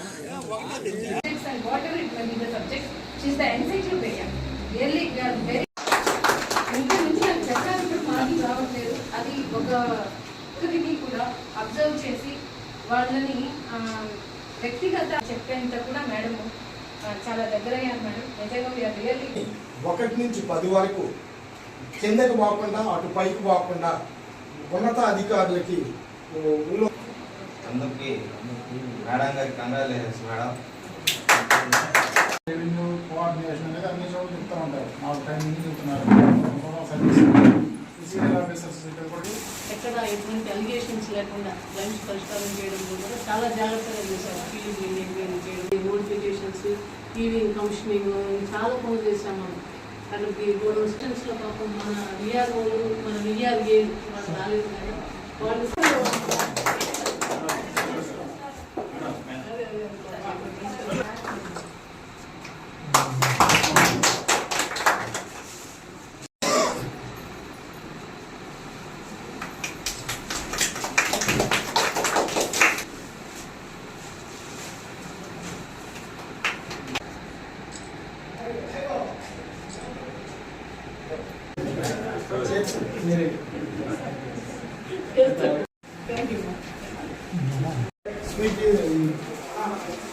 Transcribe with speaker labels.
Speaker 1: subjects and whatever it may be the subject, she is the encyclopedia. Really, we are very. ఇంటి నుంచి నాకు చెప్పడానికి రావట్లేదు అది ఒక ఒక్కరికి కూడా అబ్జర్వ్ చేసి వాళ్ళని వ్యక్తిగత చెప్పేంత కూడా మేడం చాలా దగ్గరయ్యారు మేడం నిజంగా వీఆర్ రియల్లీ
Speaker 2: ఒకటి నుంచి పది వరకు కిందకి పోకుండా అటు పైకి పోకుండా ఉన్నత అధికారులకి ఊళ్ళో
Speaker 3: మేడం గారికి కంగ్రాచులేషన్స్ మేడం.
Speaker 4: రెవెన్యూ కోఆర్డినేషన్ అనేది అన్ని చోట్ల చెప్తూ ఉంటారు. నాలుగు టైం నుంచి చెప్తున్నారు? సీనియర్ ఆఫీసర్స్ ఇక్కడ కూడా
Speaker 5: ఎక్కడ ఎటువంటి అలిగేషన్స్ లేకుండా క్లైమ్స్ పరిష్కారం చేయడం కూడా చాలా జాగ్రత్తగా చేశారు. ఫీల్డ్ ఎంక్వైరీ చేయడం నోటిఫికేషన్స్ టీవీ కమిషనింగ్ చాలా పనులు చేశాం మనం అక్కడికి ఇప్పుడు లో పాపం మన విఆర్ఓ మన విఆర్ఏ వాళ్ళు రాలేదు కానీ వాళ్ళు Thank you.
Speaker 2: Sweet.